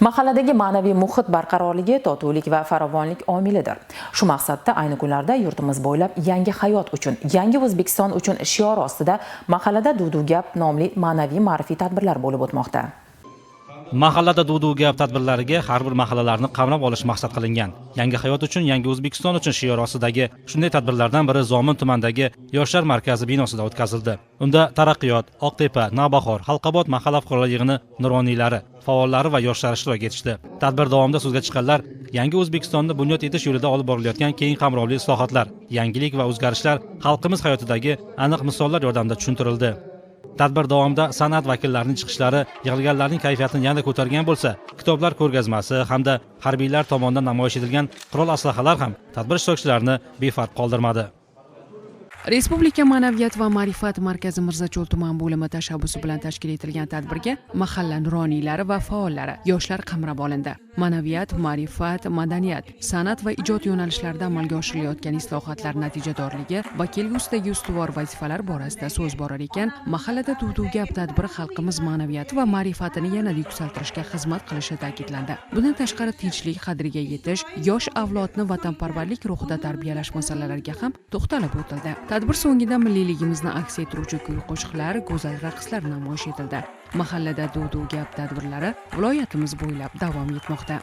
mahalladagi ma'naviy muhit barqarorligi totuvlik va farovonlik omilidir. Shu maqsadda ayni kunlarda yurtimiz bo'ylab yangi hayot uchun yangi o'zbekiston uchun shiori ostida mahallada duv gap nomli ma'naviy ma'rifiy tadbirlar bo'lib o'tmoqda. Mahallada duv gap tadbirlariga har bir mahallalarni qamrab olish maqsad qilingan. Yangi hayot uchun yangi o'zbekiston uchun shiori ostidagi shunday tadbirlardan biri zomin tumanidagi yoshlar markazi binosida o'tkazildi. Unda taraqqiyot oqtepa navbahor xalqobod mahalla fuqarolar yig'ini nuroniylari faollari va yoshlar ishtirok etishdi. Tadbir davomida so'zga chiqqanlar yangi o'zbekistonni bunyod etish yo'lida olib borilayotgan keng qamrovli islohotlar yangilik va o'zgarishlar xalqimiz hayotidagi aniq misollar yordamida tushuntirildi. Tadbir davomida san'at vakillarining chiqishlari yig'ilganlarning kayfiyatini yanada ko'targan bo'lsa kitoblar ko'rgazmasi hamda harbiylar tomonidan namoyish etilgan qurol aslahalar ham tadbir ishtirokchilarini befarq qoldirmadi. Respublika ma'naviyat va ma'rifat markazi mirzacho'l tuman bo'limi tashabbusi bilan tashkil etilgan tadbirga mahalla nuroniylari va faollari yoshlar qamrab olindi. Ma'naviyat ma'rifat madaniyat san'at va ijod yo'nalishlarida amalga oshirilayotgan islohotlar natijadorligi va kelgusidagi ustuvor vazifalar borasida so'z borar ekan mahallada tuvdu gap tadbiri xalqimiz ma'naviyati va ma'rifatini yanada yuksaltirishga xizmat qilishi ta'kidlandi. Bundan tashqari tinchlik qadriga yetish yosh avlodni vatanparvarlik ruhida tarbiyalash masalalariga ham to'xtalib o'tildi. Tadbir so'ngida milliyligimizni aks ettiruvchi kuy qo'shiqlar go'zal raqslar namoyish etildi. Mahallada duv gap tadbirlari viloyatimiz bo'ylab davom etmoqda.